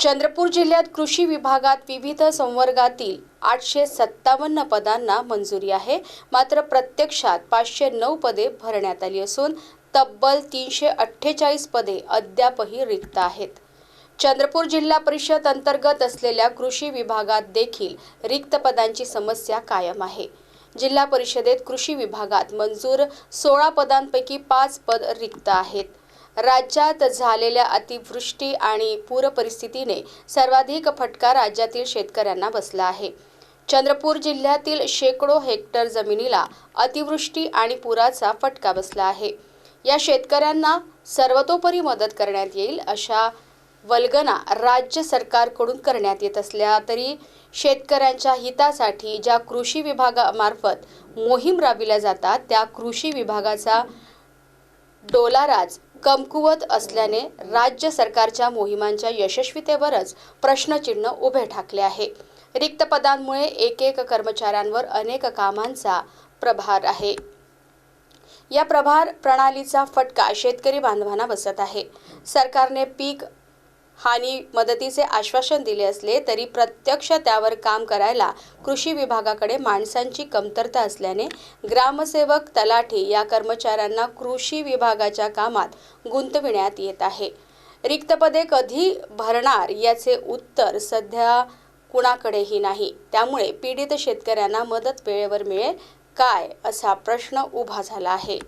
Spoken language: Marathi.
चंद्रपूर जिल्ह्यात कृषी विभागात विविध संवर्गातील आठशे सत्तावन्न पदांना मंजुरी आहे. मात्र प्रत्यक्षात पाचशे नऊ पदे भरण्यात आली असून तब्बल तीनशे अठ्ठेचाळीस पदे अद्यापही रिक्त आहेत. चंद्रपूर जिल्हा परिषद अंतर्गत असलेल्या कृषी विभागात देखील रिक्त पदांची समस्या कायम आहे. जिल्हा परिषदेत कृषी विभागात मंजूर सोळा पदांपैकी पाच पद रिक्त आहेत. राज्यात झालेल्या अतिवृष्टी आणि पूरपरिस्थितीने सर्वाधिक फटका राज्यातील शेतकऱ्यांना बसला आहे. चंद्रपूर जिल्ह्यातील शेकडो हेक्टर जमिनीला अतिवृष्टी आणि पुराचा फटका बसला आहे. या शेतकऱ्यांना सर्वतोपरी मदत करण्यात येईल अशा वल्गना राज्य सरकारकडून करण्यात येत असल्या तरी शेतकऱ्यांच्या हितासाठी ज्या कृषी विभागामार्फत मोहीम राबविल्या जातात त्या कृषी विभागाचा डोलाराज कमकुवत असल्याने राज्य सरकारच्या मोहिमांच्या यशस्वीतेवरच प्रश्नचिन्ह उभे ठाकले आहे. रिक्त पदांमुळे एक एक कर्मचाऱ्यांवर अनेक कामांचा प्रभार आहे. या प्रभार प्रणालीचा फटका शेतकरी बांधवांना बसत आहे. सरकारने पीक हानी मदतीचे आश्वासन दिले असले तरी प्रत्यक्ष त्यावर काम करायला कृषी विभागाकडे माणसांची कमतरता असल्याने ग्रामसेवक तलाठी या कर्मचाऱ्यांना कृषी विभागाच्या कामात गुंतविण्यात येत आहे. रिक्त पदे कधी भरणार याचे उत्तर सध्या कुणाकडेही नाही. त्यामुळे पीडित शेतकऱ्यांना मदत वेळेवर मिळेल काय असा प्रश्न उभा झाला आहे.